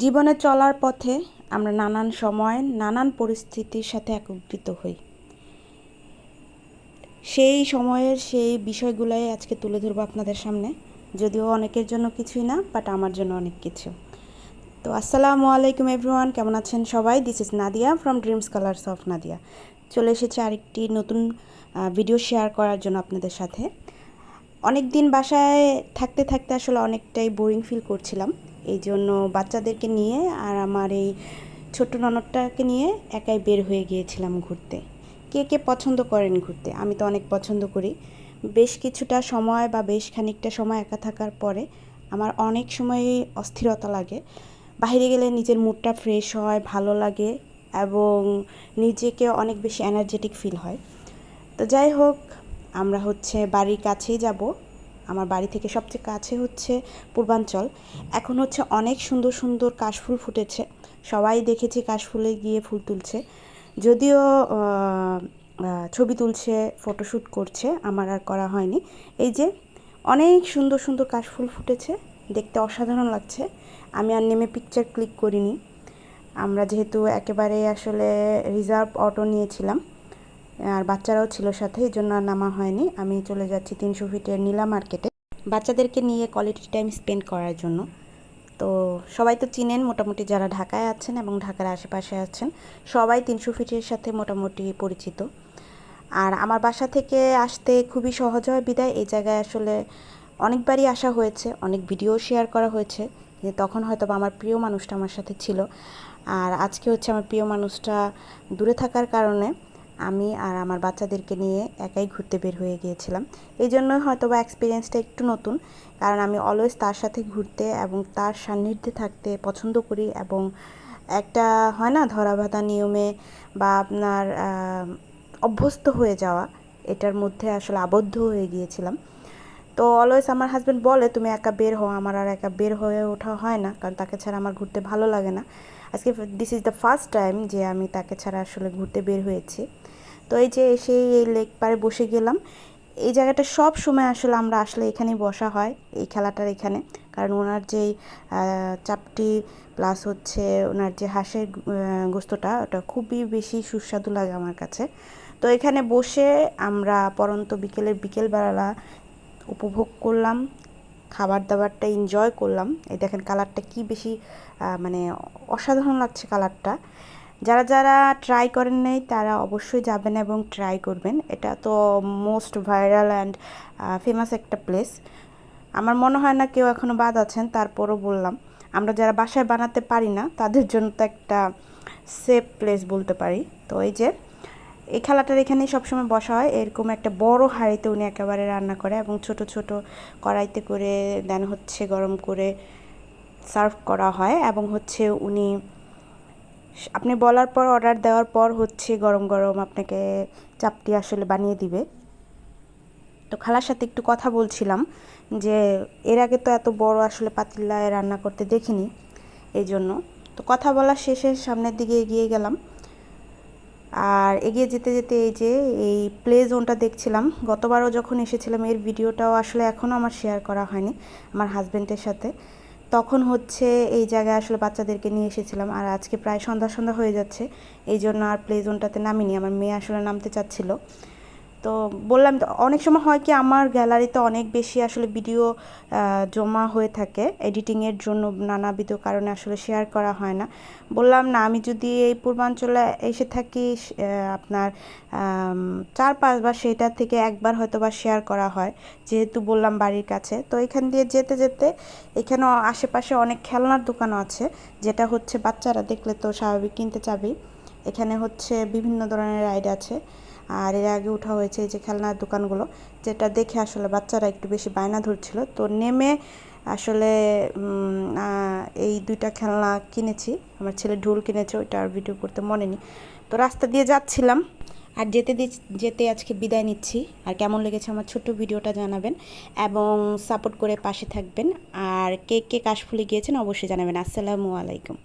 জীবনে চলার পথে আমরা নানান সময়, নানান পরিস্থিতির সাথে একত্রিত হই। সেই সময়ের সেই বিষয়গুলোই আজকে তুলে ধরবো আপনাদের সামনে। যদিও অনেকের জন্য কিছুই না বাট আমার জন্য অনেক কিছু। তো আসসালামু আলাইকুম এভরিওয়ান কেমন আছেন সবাই? This is Nadia from dreams colours of Nadia চলে এসেছে আরেকটি নতুন ভিডিও শেয়ার করার জন্য আপনাদের সাথে। অনেক দিন বাসায় থাকতে থাকতে আসলে অনেকটাই বোরিং ফিল করছিলাম। এই জন্য বাচ্চাদেরকে নিয়ে আর আমার এই ছোট্ট ননদটাকে নিয়ে একাই বের হয়ে গিয়েছিলাম ঘুরতে। কে কে পছন্দ করেন ঘুরতে? আমি তো অনেক পছন্দ করি। বেশ কিছুটা সময় বা বেশ খানিকটা সময় একা থাকার পরে আমার অনেক সময় অস্থিরতা লাগে। বাইরে গেলে নিজের মুডটা ফ্রেশ হয়, ভালো লাগে এবং নিজেকে অনেক বেশি এনার্জেটিক ফিল হয়। তো যাই হোক, আমরা হচ্ছে বাড়ির কাছেই যাব। আমার বাড়ি থেকে সবচেয়ে কাছে হচ্ছে পূর্বাঞ্চল। এখন হচ্ছে অনেক সুন্দর সুন্দর কাশফুল ফুটেছে। সবাই দেখেছি কাশফুলে গিয়ে ফুল তুলছে। যদিও ছবি তুলছে ফটোশ্যুট করছে, আমার আর করা হয়নি। এই যে অনেক সুন্দর সুন্দর কাশফুল ফুটেছে, দেখতে অসাধারণ লাগছে। আমি আর নেমে পিকচার ক্লিক করিনি। আমরা যেহেতু একেবারে আসলে রিজার্ভ অটো নিয়েছিলাম। আর বাচ্চারাও ছিল সাথে, এই জন্য আর নামা হয়নি। আমি চলে যাচ্ছি তিনশো ফিটের নীলা মার্কেটে। বাচ্চাদেরকে নিয়ে কোয়ালিটি টাইম স্পেন্ড করার জন্য। তো সবাই তো চিনেন, মোটামুটি যারা ঢাকায় আছেন এবং ঢাকার আশেপাশে আছেন, সবাই তিনশো ফিটের সাথে মোটামুটি পরিচিত। আর আমার বাসা থেকে আসতে খুবই সহজ হয় বিদায়। এই জায়গায় আসলে অনেকবারই আসা হয়েছে, অনেক ভিডিও শেয়ার করা হয়েছে। যে তখন হয়তো আমার প্রিয় মানুষটা আমার সাথে ছিল। আর আজকে হচ্ছে আমার প্রিয় মানুষটা দূরে থাকার কারণে আমি আর আমার বাচ্চাদেরকে নিয়ে একাই ঘুরতে বের হয়ে গিয়েছিলাম। এই জন্য হয়তো বা এক্সপিরিয়েন্সটা একটু নতুন, কারণ আমি অলওয়েজ তার সাথে ঘুরতে এবং তার সান্নিধ্যে থাকতে পছন্দ করি এবং একটা হয় না ধরা বাঁধা নিয়মে বা আপনার অভ্যস্ত হয়ে যাওয়া, এটার মধ্যে আসলে আবদ্ধ হয়ে গিয়েছিলাম। তো অলওয়েজ আমার হাজব্যান্ড বলে, তুমি একা বের হও, আমার আর একা বের হয়ে ওঠা হয় না, কারণ তাকে ছাড়া আমার ঘুরতে ভালো লাগে না। আজকে this is the first time যে আমি তাকে ছাড়া আসলে ঘুরতে বের হয়েছি। তো এই যে এসে এই লেক পারে বসে গেলাম। এই জায়গাটা সব সময় আসলে আমরা আসলে এখানেই বসা হয়, এই খেলাটার এখানে। কারণ ওনার যেই চাপটি প্লাস হচ্ছে ওনার যে হাঁসের গোস্তটা, ওটা খুবই বেশি সুস্বাদু লাগে আমার কাছে। তো এখানে বসে আমরা পরন্ত বিকেলের বিকেলবেলা উপভোগ করলাম খাবার দাবারটা এনজয় করলাম। এই দেখেন কালারটা কি বেশি মানে অসাধারণ লাগছে কালারটা যারা যারা ট্রাই করেন নাই, তারা অবশ্যই যাবেন এবং ট্রাই করবেন। এটা তো মোস্ট ভাইরাল অ্যান্ড ফেমাস একটা প্লেস আমার মনে হয় না কেউ এখনও বাদ আছেন, তারপরও বললাম। আমরা যারা বাসায় বানাতে পারি না, তাদের জন্য তো একটা সেফ প্লেস বলতে পারি। তো এই যে এই খেলাটার এখানেই সবসময় বসা হয়। এরকম একটা বড় হাঁড়িতে উনি একেবারে রান্না করে এবং ছোট ছোট কড়াইতে করে দেন হচ্ছে গরম করে সার্ভ করা হয় এবং হচ্ছে উনি আপনি বলার পর, অর্ডার দেওয়ার পর হচ্ছে গরম গরম আপনাকে চাপটি আসলে বানিয়ে দিবে। তো খালার সাথে একটু কথা বলছিলাম যে এর আগে তো এত বড় আসলে পাতিলায় রান্না করতে দেখিনি এই জন্য তো কথা বলার শেষে সামনের দিকে এগিয়ে গেলাম। আর এগিয়ে যেতে যেতে এই যে এই প্লে জোনটা দেখছিলাম, গতবারও যখন এসেছিলাম এর ভিডিওটাও আসলে এখনও আমার শেয়ার করা হয়নি আমার হাজব্যান্ডের সাথে। তখন হচ্ছে এই জায়গায় আসলে বাচ্চাদেরকে নিয়ে এসেছিলাম আর আজকে প্রায় সন্ধ্যা সন্ধ্যা হয়ে যাচ্ছে, এই জন্য আর প্লে জোনটাতে নামিনি। আমার মেয়ে আসলে নামতে চাচ্ছিল। তো বললাম অনেক সময় হয় কি আমার গ্যালারিতে অনেক বেশি আসলে ভিডিও জমা হয়ে থাকে এডিটিংয়ের জন্য নানাবিধ কারণে আসলে শেয়ার করা হয় না। বললাম না, আমি যদি এই পূর্বাঞ্চলে এসে থাকি আপনার চার পাঁচবার সেটা থেকে একবার হয়তো বা শেয়ার করা হয়, যেহেতু বললাম বাড়ির কাছে। তো এখান দিয়ে যেতে যেতে এখানেও আশেপাশে অনেক খেলনার দোকানও আছে, যেটা হচ্ছে বাচ্চারা দেখলে তো স্বাভাবিক কিনতে চাবেই। এখানে হচ্ছে বিভিন্ন ধরনের রাইড আছে। আর এর আগে ওঠা হয়েছে এই যে খেলনার দোকানগুলো, যেটা দেখে আসলে বাচ্চারা একটু বেশি বায়না ধরছিল। তো নেমে আসলে এই দুইটা খেলনা কিনেছি। আমার ছেলে ঢোল কিনেছে, ওইটা আর ভিডিও করতে মনে নেই। তো রাস্তা দিয়ে যাচ্ছিলাম। আর যেতে যেতে আজকে বিদায় নিচ্ছি। আর কেমন লেগেছে আমার ছোট্ট ভিডিওটা জানাবেন এবং সাপোর্ট করে পাশে থাকবেন। আর কে কে কাশফুলি গিয়েছেন অবশ্যই জানাবেন। আসসালামু আলাইকুম।